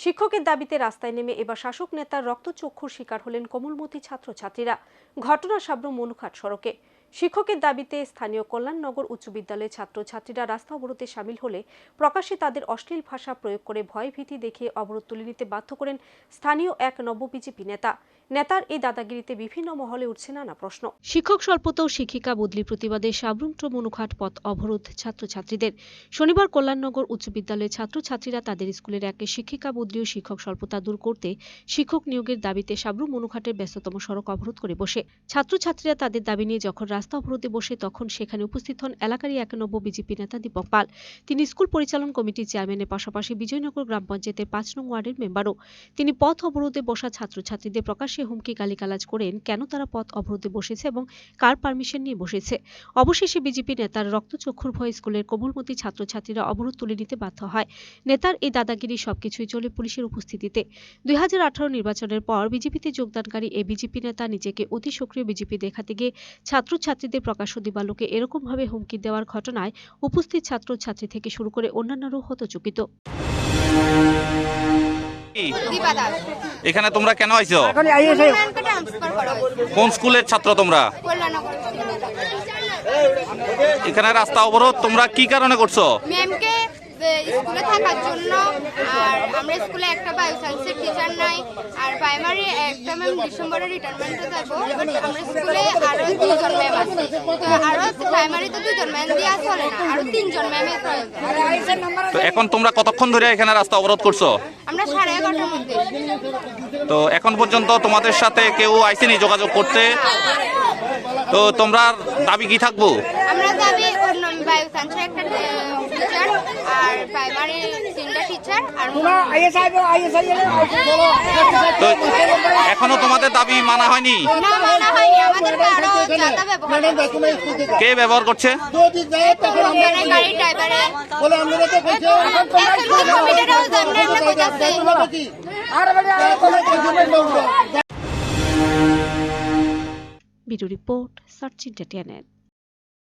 শিক্ষকের দাবিতে রাস্তায় নেমে এবার শাসক নেতার রক্তচক্ষুর শিকার হলেন কোমলমতি ছাত্রছাত্রীরা। ঘটনা সাব্র মনুখাট সড়কে। শিক্ষকের দাবিতে স্থানীয় কল্যাণনগর উচ্চ বিদ্যালয়ের ছাত্রছাত্রীরা রাস্তা অবরোধে সামিল হলে প্রকাশ্যে তাদের অশ্লীল ভাষা প্রয়োগ করে ভয় ভীতি দেখিয়ে অবরোধ তুলে নিতে বাধ্য করেন স্থানীয় এক নব্য বিজেপি নেতা। নেতার এই দাদাগিরিতে বিভিন্ন মহলে উঠছে নানা প্রশ্ন। শিক্ষক স্বল্পতা ও শিক্ষিকা বদলির প্রতিবাদে সাবরুম মনুঘাট পথ অবরোধ ছাত্রছাত্রীদের। শনিবার কল্যাণনগর উচ্চ বিদ্যালয়ের ছাত্রছাত্রীরা তাদের স্কুলের এক শিক্ষিকা বদলি ও শিক্ষক স্বল্পতা দূর করতে শিক্ষক নিয়োগের দাবিতে সাবরুম মনুঘাটের ব্যস্ততম সড়ক অবরোধ করে বসে। ছাত্রছাত্রীরা তাদের দাবি নিয়ে যখন রাস্তা অবরোধে বসে তখন সেখানে উপস্থিত হন এলাকারই এক নব্য বিজেপি নেতা দীপক পাল। তিনি স্কুল পরিচালন কমিটির চেয়ারম্যানের পাশাপাশি বিজয়নগর গ্রাম পঞ্চায়েতের পাঁচ নং ওয়ার্ডের মেম্বারও। তিনি পথ অবরোধে বসা ছাত্রছাত্রীদের প্রকাশ্যে হুমকি গালিগালাজ করেন কেন তারা পথ অবরোধে বসেছে এবং কার পারমিশন নিয়ে বসেছে। অবশেষে বিজেপি নেতার রক্তচক্ষুর ভয়ে স্কুলের কোমলমতি ছাত্রছাত্রীরা অবরোধ তুলে নিতে বাধ্য হয়। নেতার এই দাদাগিরি সবকিছুই চলে পুলিশের উপস্থিতিতে। দুই হাজার আঠারো নির্বাচনের পর বিজেপিতে যোগদানকারী এই বিজেপি নেতা নিজেকে অতি সক্রিয় বিজেপি দেখাতে গিয়ে ছাত্রছাত্রীদের প্রকাশ্য দিবালোকে এরকমভাবে হুমকি দেওয়ার ঘটনায় উপস্থিত ছাত্রছাত্রী থেকে শুরু করে অন্যান্যরাও হতচকিত। এখানে তোমরা কেন আইছো? কোন স্কুলের ছাত্র তোমরা? এখানে রাস্তা অবরোধ তোমরা কি কারণে করছ? ম্যামকে স্কুলে থাকার জন্য আর আমরা স্কুলে একটা বায়ো সায়েন্সের টিচার নাই আর প্রাইমারি একটা ম্যাম ডিসেম্বরে রিটায়ারমেন্টে যাব। আমরা স্কুলে আরও দুজন ম্যাম আছে। তো আরও প্রাইমারিতে দুজন ম্যাম দিয়ে চলে না আরও তিনজন ম্যামের প্রয়োজন তো এখন তোমরা কতক্ষণ ধরে এখানে রাস্তা অবরোধ করছ? আমরা সাড়ে এগারোটার মধ্যে। তো এখন পর্যন্ত তোমাদের সাথে কেউ আইসেনি যোগাযোগ করতে? তো তোমরা দাবি কি থাকব? আমরা যাবি বায়ো সায়েন্সের একটা টিচার আর তিনটা টিচার আর তো এখনও তোমাদের দাবি মানা হয়নি? না মানা হয়নি। আমাদের আরও যাতা ব্যবহার কে ব্যবহার করছে? মানে ড্রাইভারে ব্যুরো রিপোর্ট সার্চ ইন্টারটেনমেন্ট